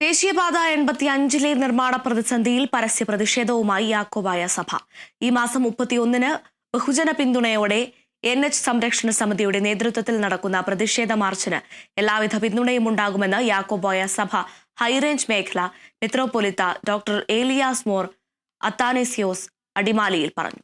ദേശീയപാത എൺപത്തി അഞ്ചിലെ നിർമ്മാണ പ്രതിസന്ധിയിൽ പരസ്യ പ്രതിഷേധവുമായി യാക്കോബായ സഭ. ഈ മാസം മുപ്പത്തിയൊന്നിന് ബഹുജന പിന്തുണയോടെ എൻ എച്ച് സംരക്ഷണ സമിതിയുടെ നേതൃത്വത്തിൽ നടക്കുന്ന പ്രതിഷേധ മാർച്ചിന് എല്ലാവിധ പിന്തുണയും ഉണ്ടാകുമെന്ന് യാക്കോബായ സഭ ഹൈറേഞ്ച് മേഖല മെത്രോപൊലിത്ത ഡോക്ടർ ഏലിയാസ് മോർ അത്താനേസിയോസ് അടിമാലിയിൽ പറഞ്ഞു.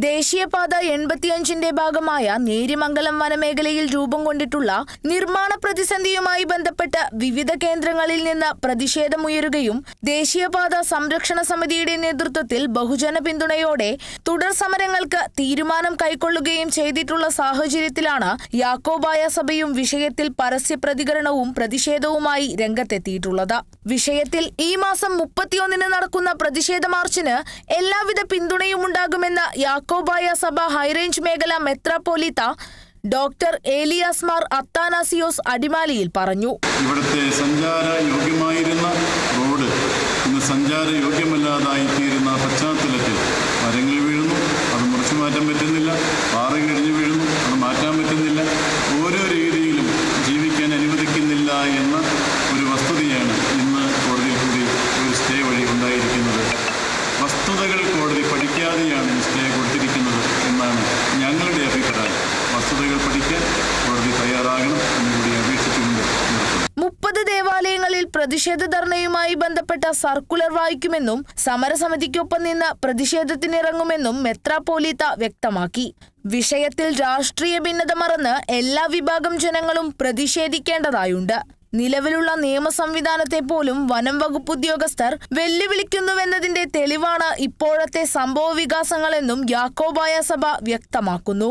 ദേശീയപാത എൺപത്തിയഞ്ചിന്റെ ഭാഗമായ നേര്യമംഗലം വനമേഖലയിൽ രൂപം കൊണ്ടിട്ടുള്ള നിർമ്മാണ പ്രതിസന്ധിയുമായി ബന്ധപ്പെട്ട് വിവിധ കേന്ദ്രങ്ങളിൽ നിന്ന് പ്രതിഷേധമുയരുകയും ദേശീയപാത സംരക്ഷണ സമിതിയുടെ നേതൃത്വത്തിൽ ബഹുജന പിന്തുണയോടെ തുടർ സമരങ്ങൾക്ക് തീരുമാനം കൈക്കൊള്ളുകയും ചെയ്തിട്ടുള്ള സാഹചര്യത്തിലാണ് യാക്കോബായ സഭയും വിഷയത്തിൽ പരസ്യ പ്രതികരണവും പ്രതിഷേധവുമായി രംഗത്തെത്തിയിട്ടുള്ളത്. വിഷയത്തിൽ ഈ മാസം മുപ്പത്തിയൊന്നിന് നടക്കുന്ന പ്രതിഷേധ മാർച്ചിന് എല്ലാവിധ പിന്തുണയും ഉണ്ടാകുമെന്ന് യാക്കോബായ സഭ ഹൈറേഞ്ച് മേഖല മെത്രാപ്പോലിത്ത ഡോക്ടർ ഏലിയാസ്മാർ അത്താനാസിയോസ് അടിമാലിയിൽ പറഞ്ഞു. ഇവിടുത്തെ സഞ്ചാര യോഗ്യമായിരുന്ന റോഡ് ഇന്ന് സഞ്ചാര യോഗ്യമല്ലാതായി തീരുന്ന പശ്ചാത്തലത്തിൽ മരങ്ങൾ വീഴുന്നു. മുപ്പത് ദേവാലയങ്ങളിൽ പ്രതിഷേധ ധർണയുമായി ബന്ധപ്പെട്ട സർക്കുലർ വായിക്കുമെന്നും സമരസമിതിക്കൊപ്പം നിന്ന് പ്രതിഷേധത്തിനിറങ്ങുമെന്നും മെത്രാപ്പോലീത്ത വ്യക്തമാക്കി. വിഷയത്തിൽ രാഷ്ട്രീയ ഭിന്നത മറന്ന് എല്ലാ വിഭാഗം ജനങ്ങളും പ്രതിഷേധിക്കേണ്ടതായുണ്ട്. നിലവിലുള്ള നിയമ സംവിധാനത്തെ പോലും വനം വകുപ്പ് ഉദ്യോഗസ്ഥർ വെല്ലുവിളിക്കുന്നുവെന്നതിന്റെ തെളിവാണ് ഇപ്പോഴത്തെ സംഭവ വികാസങ്ങളെന്നും യാക്കോബായ സഭ വ്യക്തമാക്കുന്നു.